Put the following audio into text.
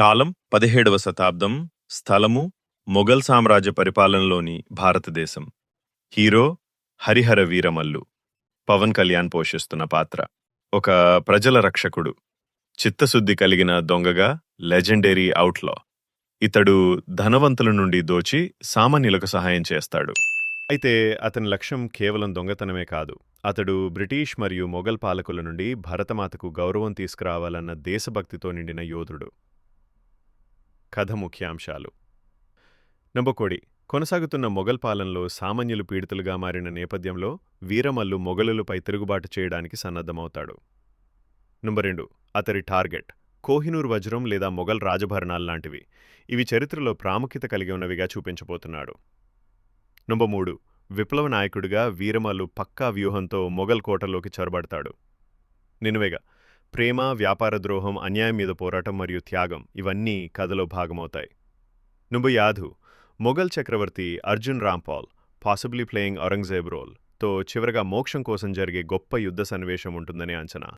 కాలం పదిహేడవ శతాబ్దం స్థలము మొఘల్ సామ్రాజ్య పరిపాలనలోని భారతదేశం. హీరో హరిహర వీరమల్లు. పవన్ కళ్యాణ్ పోషిస్తున్న పాత్ర. ఒక ప్రజల రక్షకుడు. చిత్తశుద్ధి కలిగిన దొంగగా లెజెండరీ అవుట్లా ఇతడు ధనవంతుల నుండి దోచి సామాన్యులకు సహాయం చేస్తాడు. అయితే అతని లక్ష్యం కేవలం దొంగతనమే కాదు. అతడు బ్రిటిష్ మరియు మొఘల్ పాలకుల నుండి భరతమాతకు గౌరవం తీసుకురావాలన్న దేశభక్తితో నిండిన యోధుడు. కథ ముఖ్యాంశాలు. నంబకోడి కొనసాగుతున్న మొఘల్ పాలనలో సామాన్యులు పీడితులుగా మారిన నేపథ్యంలో వీరమల్లు మొఘలులపై తిరుగుబాటు చేయడానికి సన్నద్ధమవుతాడు. నంబర్ రెండు అతడి టార్గెట్ కోహినూర్ వజ్రం లేదా మొఘల్ రాజభరణాల్లాంటివి. ఇవి చరిత్రలో ప్రాముఖ్యత కలిగి ఉన్నవిగా చూపించబోతున్నాడు. నంబర్ మూడు విప్లవ నాయకుడిగా వీరమల్లు పక్కా వ్యూహంతో మొఘల్ కోటలోకి చొరబడతాడు. నినువేగా ప్రేమ వ్యాపార ద్రోహం అన్యాయం మీద పోరాటం మరియు త్యాగం ఇవన్నీ కథలో భాగమవుతాయి. నుంబు యాధు మొఘల్ చక్రవర్తి అర్జున్ రాంపాల్ పాసిబ్లీ ప్లేయింగ్ ఔరంగజేబ్ రోల్తో చివరగా మోక్షం కోసం జరిగే గొప్ప యుద్ధ సన్నివేశం ఉంటుందని అంచనా.